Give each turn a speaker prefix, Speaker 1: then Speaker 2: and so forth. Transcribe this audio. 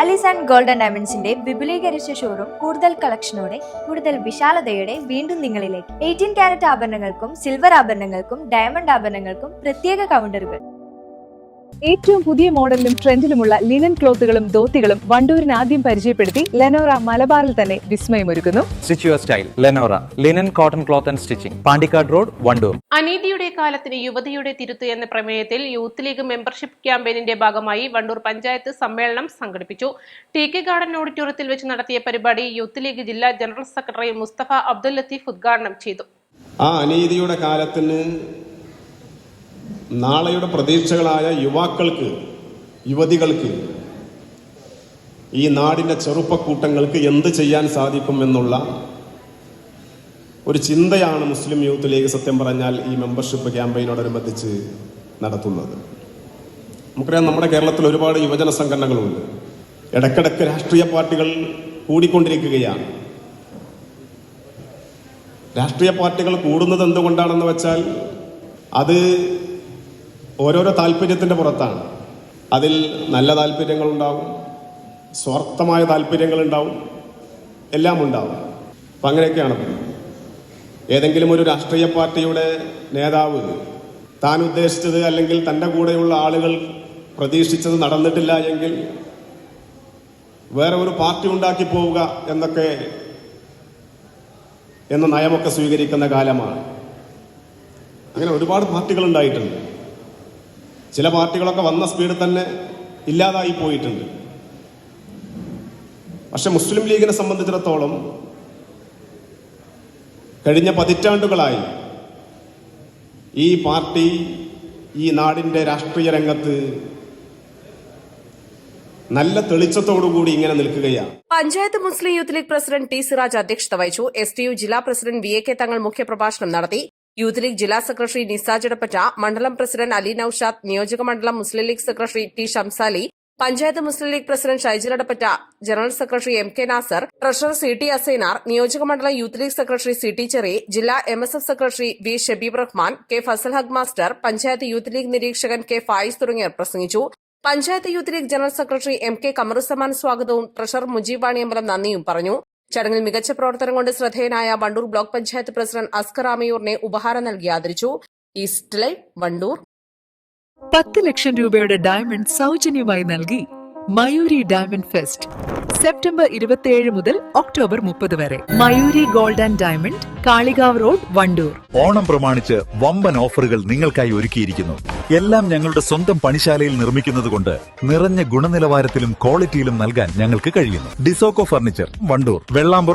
Speaker 1: Alice and golden ഡയമണ്ട്സിന്റെ വിപുലീകരിച്ച showroom കൂടുതൽ കളക്ഷനോടെ കൂടുതൽ വിശാലതയോടെ വീണ്ടും നിങ്ങളിലേക്ക്. എയ്റ്റീൻ ക്യാരറ്റ് ആഭരണങ്ങൾക്കും സിൽവർ ആഭരണങ്ങൾക്കും ഡയമണ്ട് ആഭരണങ്ങൾക്കും പ്രത്യേക കൗണ്ടറുകൾ
Speaker 2: ഏറ്റവും പുതിയ മോഡലിലും ട്രെൻഡിലുമുള്ള ലിനൻ ക്ലോത്തുകളും ധോത്തികളും വണ്ടൂരിന് ആദ്യം പരിചയപ്പെടുത്തി ലെനോറ മലബാറിൽ തന്നെ വിസ്മയമൊരുക്കുന്നു.
Speaker 3: Stitch your style Lenora linen cotton cloth and stitching Pandikkad road Wandoor.
Speaker 4: അനീതിയുടെ കാലത്തിന് യുവതിയുടെ തിരുത്ത് എന്ന പ്രമേയത്തിൽ യൂത്ത് ലീഗ് മെമ്പർഷിപ്പ് ക്യാമ്പയിനിന്റെ ഭാഗമായി വണ്ടൂർ പഞ്ചായത്ത് സമ്മേളനം സംഘടിപ്പിച്ചു. ടി കെ ഗാർഡൻ ഓഡിറ്റോറിയത്തിൽ വെച്ച് നടത്തിയ പരിപാടി യൂത്ത് ലീഗ് ജില്ലാ ജനറൽ സെക്രട്ടറി മുസ്തഫ അബ്ദുൽ ലത്തീഫ് ഉദ്ഘാടനം ചെയ്തു.
Speaker 5: ആ അനീതിയുടെ കാലത്തിന് നാളെയുടെ പ്രതീക്ഷകളായ യുവാക്കൾക്ക് യുവതികൾക്ക് ഈ നാടിന്റെ ചെറുപ്പക്കൂട്ടങ്ങൾക്ക് എന്ത് ചെയ്യാൻ സാധിക്കും എന്നുള്ള ഒരു ചിന്തയാണ് മുസ്ലിം യൂത്ത് ലീഗ് സത്യം പറഞ്ഞാൽ ഈ മെമ്പർഷിപ്പ് ക്യാമ്പയിനോടനുബന്ധിച്ച് നടത്തുന്നത്. നമുക്കറിയാം നമ്മുടെ കേരളത്തിൽ ഒരുപാട് യുവജന സംഘടനകളുണ്ട്. ഇടയ്ക്കിടയ്ക്ക് രാഷ്ട്രീയ പാർട്ടികൾ കൂടിക്കൊണ്ടിരിക്കുകയാണ്. രാഷ്ട്രീയ പാർട്ടികൾ കൂടുന്നത് എന്തുകൊണ്ടാണെന്ന് വെച്ചാൽ അത് ഓരോരോ താല്പര്യത്തിന്റെ പുറത്താണ്. അതിൽ നല്ല താല്പര്യങ്ങളുണ്ടാവും സ്വാർത്ഥമായ താല്പര്യങ്ങളുണ്ടാവും എല്ലാം ഉണ്ടാവും. അപ്പം അങ്ങനെയൊക്കെയാണ് ഏതെങ്കിലും ഒരു രാഷ്ട്രീയ പാർട്ടിയുടെ നേതാവ് താൻ ഉദ്ദേശിച്ചത് അല്ലെങ്കിൽ തന്റെ കൂടെയുള്ള ആളുകൾ പ്രതീക്ഷിച്ചത് നടന്നിട്ടില്ല എങ്കിൽ വേറെ ഒരു പാർട്ടി ഉണ്ടാക്കി പോവുക എന്നൊക്കെ എന്ന നയമൊക്കെ സ്വീകരിക്കുന്ന കാലമാണ്. അങ്ങനെ ഒരുപാട് പാർട്ടികൾ ഉണ്ടായിട്ടുണ്ട്. ചില പാർട്ടികളൊക്കെ വന്ന സ്പീഡിൽ തന്നെ ഇല്ലാതായി പോയിട്ടുണ്ട്. പക്ഷെ മുസ്ലിം ലീഗിനെ സംബന്ധിച്ചിടത്തോളം കഴിഞ്ഞ പതിറ്റാണ്ടുകളായി ഈ പാർട്ടി ഈ നാടിന്റെ രാഷ്ട്രീയ രംഗത്ത് നല്ല തെളിച്ചത്തോടുകൂടി ഇങ്ങനെ നിൽക്കുകയാണ്.
Speaker 6: Panchayat Muslim Youth League president T Siraj അധ്യക്ഷത വഹിച്ചു. എസ് ടി യു ജില്ലാ president V A K Thangal മുഖ്യപ്രഭാഷണം നടത്തി. യൂത്ത് ലീഗ് ജില്ലാ സെക്രട്ടറി നിസാജ് ഇടപ്പറ്റ മണ്ഡലം പ്രസിഡന്റ് അലി നൌഷാദ് നിയോജക മണ്ഡലം Muslim League secretary T Shamsali panchayat Muslim League president Shaijil Edappatta general secretary M K Nasar treasurer C T Asainar നിയോജക മണ്ഡലം Youth League secretary C T cherry ജില്ലാ M S F secretary V Shabeeb Rahman K Fasal Haq master panchayat Youth League നിരീക്ഷകൻ K Fayis തുടങ്ങിയവർ പ്രസംഗിച്ചു. Panchayat Youth League general secretary M K Kamaruzaman സ്വാഗതവും treasurer Mujeeb Vaniyambalam നന്ദിയും പറഞ്ഞു. ചടങ്ങിൽ മികച്ച പ്രവർത്തനം കൊണ്ട് ശ്രദ്ധേയനായ വണ്ടൂർ ബ്ലോക്ക് പഞ്ചായത്ത് പ്രസിഡന്റ് അസ്കർ ആമയൂറിനെ ഉപഹാരം നൽകി ആദരിച്ചു. East Live Wandoor.
Speaker 2: പത്ത് ലക്ഷം രൂപയുടെ ഡയമണ്ട് സൗജന്യമായി നൽകി മയൂരി ഡയമണ്ട് ഫെസ്റ്റ് സെപ്റ്റംബർ ഇരുപത്തിയേഴ് മുതൽ ഒക്ടോബർ മുപ്പത് വരെ. Mayuri gold and diamond Kalikavu road Wandoor.
Speaker 7: Onam പ്രമാണിച്ച് വമ്പൻ ഓഫറുകൾ നിങ്ങൾക്കായി ഒരുക്കിയിരിക്കുന്നു. എല്ലാം ഞങ്ങളുടെ സ്വന്തം പണിശാലയിൽ നിർമ്മിക്കുന്നത് കൊണ്ട് നിറഞ്ഞ ഗുണനിലവാരത്തിലും ക്വാളിറ്റിയിലും നൽകാൻ ഞങ്ങൾക്ക് കഴിയുന്നു. ഡിസോക്കോ ഫർണിച്ചർ വണ്ടൂർ. വെള്ളാമ്പുറം